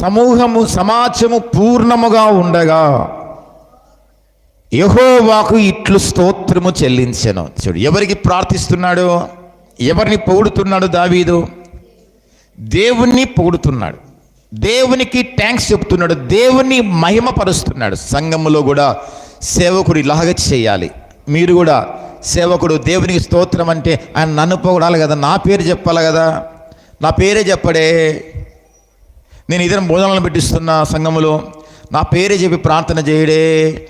సమూహము సమాజము పూర్ణముగా ఉండగా యహోవాకు ఇట్లు స్తోత్రము చెల్లించను. చూడు ఎవరికి ప్రార్థిస్తున్నాడు ఎవరిని పొగుడుతున్నాడు దావీదు? దేవుణ్ణి పొగుడుతున్నాడు. దేవునికి ట్యాంక్స్ చెప్తున్నాడు. దేవుణ్ణి మహిమపరుస్తున్నాడు. సంఘములో కూడా సేవకుడు ఇలాగ చేయాలి. మీరు కూడా సేవకుడు దేవునికి స్తోత్రం అంటే ఆయన నన్ను పొగడాలి కదా నా పేరు చెప్పాలి కదా? నా పేరే చెప్పడే. నేను ఇతర భోజనాలను పెట్టిస్తున్నా సంఘములో నా పేరే చెప్పి ప్రార్థన చేయడే.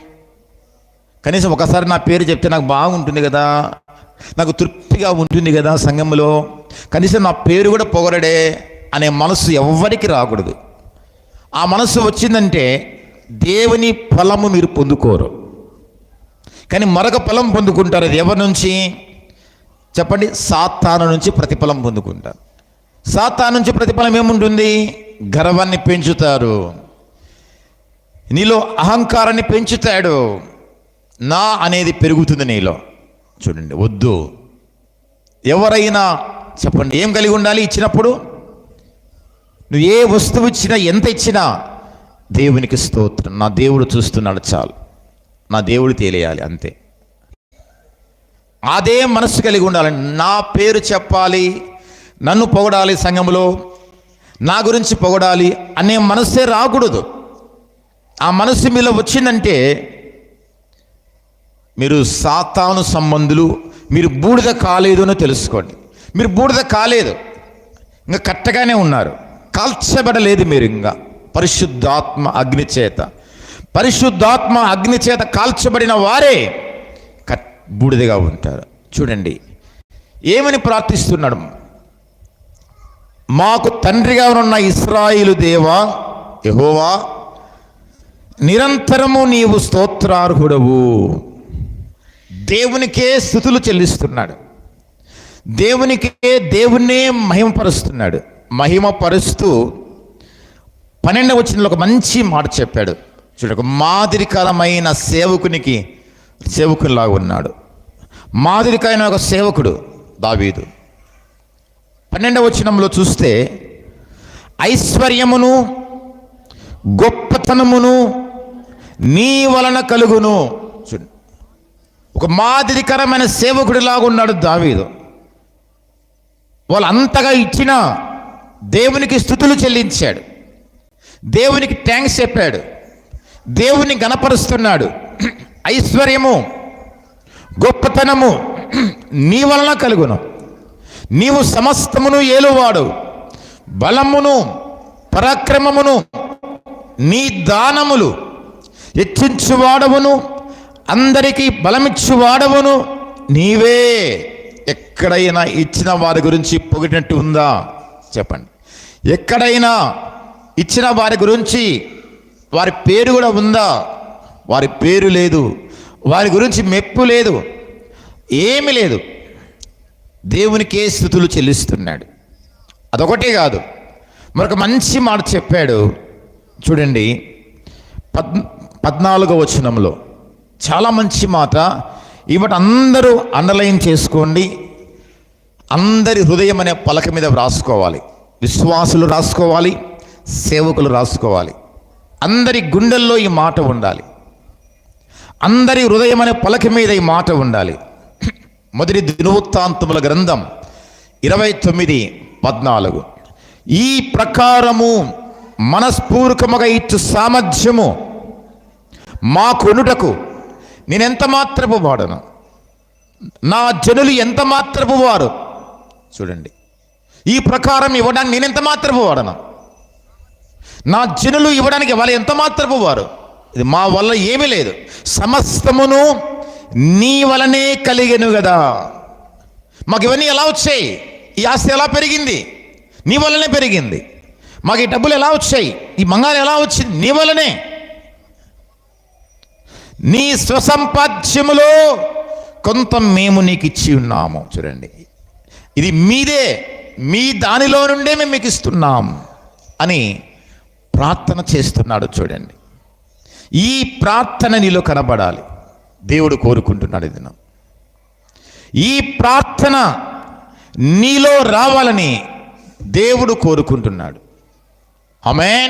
కనీసం ఒకసారి నా పేరు చెప్తే నాకు బాగుంటుంది కదా. నాకు తృప్తిగా ఉంటుంది కదా సంఘంలో కనీసం నా పేరు కూడా పొగరడే అనే మనసు ఎవ్వరికి రాకూడదు. ఆ మనసు వచ్చిందంటే దేవుని ఫలము మీరు పొందుకోరు. కానీ మరొక ఫలం పొందుకుంటారు అది ఎవరి నుంచి? చెప్పండి సాత్తాను నుంచి ప్రతిఫలం పొందుకుంటారు. సాత్తాను నుంచి ప్రతిఫలం ఏముంటుంది? గర్వాన్ని పెంచుతారు. నీలో అహంకారాన్ని పెంచుతాడు. నా అనేది పెరుగుతుంది నీలో. చూడండి వద్దు. ఎవరైనా చెప్పండి ఏం కలిగి ఉండాలి ఇచ్చినప్పుడు? నువ్వు ఏ వస్తువు ఇచ్చినా ఎంత ఇచ్చినా దేవునికి స్తోత్రం. నా దేవుడు చూస్తున్నాడు చాలు. నా దేవుడు తేలియాలి అంతే. అదే మనసు కలిగి ఉండాలి. నా పేరు చెప్పాలి నన్ను పొగడాలి సంఘంలో నా గురించి పొగడాలి అనే మనసే రాకూడదు. ఆ మనసు మీలో వచ్చిందంటే మీరు సాతాను సంబంధులు మీరు బూడిద కాలేదు అని తెలుసుకోండి. మీరు బూడిద కాలేదు ఇంకా కట్టగానే ఉన్నారు. కాల్చబడలేదు మీరు ఇంకా. పరిశుద్ధాత్మ అగ్నిచేత పరిశుద్ధాత్మ అగ్నిచేత కాల్చబడిన వారే కట్ బూడిదగా ఉంటారు. చూడండి ఏమని ప్రార్థిస్తున్నాడు? మాకు తండ్రిగా ఉన్న ఇస్రాయిలు దేవా యహోవా నిరంతరము నీవు స్తోత్రార్హుడవు. దేవునికే స్థుతులు చెల్లిస్తున్నాడు. దేవునికే దేవుణ్ణే మహిమపరుస్తున్నాడు. మహిమపరుస్తూ పన్నెండవ వచ్చిన ఒక మంచి మాట చెప్పాడు. చూడక మాదిరికరమైన సేవకునికి సేవకునిలాగా ఉన్నాడు. మాదిరికైన ఒక సేవకుడు దావీదు. పన్నెండవ వచనంలో చూస్తే ఐశ్వర్యమును గొప్పతనమును నీ వలన కలుగును. ఒక మాదిరికరమైన సేవకుడిలాగా ఉన్నాడు దావీదు. వాళ్ళు అంతగా ఇచ్చిన దేవునికి స్థుతులు చెల్లించాడు. దేవునికి ట్యాంక్స్ చెప్పాడు. దేవుని గణపరుస్తున్నాడు. ఐశ్వర్యము గొప్పతనము నీ వలన కలుగును. నీవు సమస్తమును ఏలువాడు. బలమును పరాక్రమమును నీ దానములు హెచ్చించువాడవును అందరికీ బలమిచ్చువాడవును నీవే ఎక్కడైనా ఇచ్చిన వారి గురించి పొగిడినట్టు ఉందా? చెప్పండి. ఎక్కడైనా ఇచ్చిన వారి గురించి వారి పేరు కూడా ఉందా? వారి పేరు లేదు. వారి గురించి మెప్పు లేదు. ఏమీ లేదు. దేవునికే స్థుతులు చెల్లిస్తున్నాడు. అదొకటే కాదు. మరొక మంచి మాట చెప్పాడు. చూడండి పద్ పద్నాలుగో వచనంలో. చాలా మంచి మాట. ఇవాటి అందరూ అండర్లైన్ చేసుకోండి. అందరి హృదయం అనే పలక మీద రాసుకోవాలి విశ్వాసులు రాసుకోవాలి. సేవకులు రాసుకోవాలి. అందరి గుండెల్లో ఈ మాట ఉండాలి. అందరి హృదయం అనే పలక మీద ఈ మాట ఉండాలి. మొదటి దినవృత్తాంతముల గ్రంథం ఇరవై తొమ్మిది పద్నాలుగు. ఈ ప్రకారము మనస్పూర్వకముగా ఇచ్చు సామర్థ్యము మాకొనుటకు నేనెంత మాత్రపు వాడను? నా జనులు ఎంత మాత్రపు వారు? చూడండి. ఈ ప్రకారం ఇవ్వడానికి నేనెంత మాత్రపు వాడను? నా జనులు ఇవ్వడానికి వాళ్ళు ఎంత మాత్రపు వారు? ఇది మా వల్ల ఏమీ లేదు. సమస్తమును నీ వలనే కలిగెను కదా మాకు ఇవన్నీ ఎలా వచ్చాయి? ఈ ఆస్తి ఎలా పెరిగింది? నీ వలనే పెరిగింది. మాకు ఈ డబ్బులు ఎలా వచ్చాయి? ఈ బంగారం ఎలా వచ్చింది? నీ వలనే. నీ స్వసంపాద్యములో కొంత మేము నీకు ఇచ్చి ఉన్నాము. చూడండి. ఇది మీదే మీ దానిలో నుండే మేము మీకు ఇస్తున్నాం అని ప్రార్థన చేస్తున్నాడు చూడండి. ఈ ప్రార్థన నీలో కనబడాలి. దేవుడు కోరుకుంటున్నాడు ఇది ఈ ప్రార్థన నీలో రావాలని దేవుడు కోరుకుంటున్నాడు. ఆమె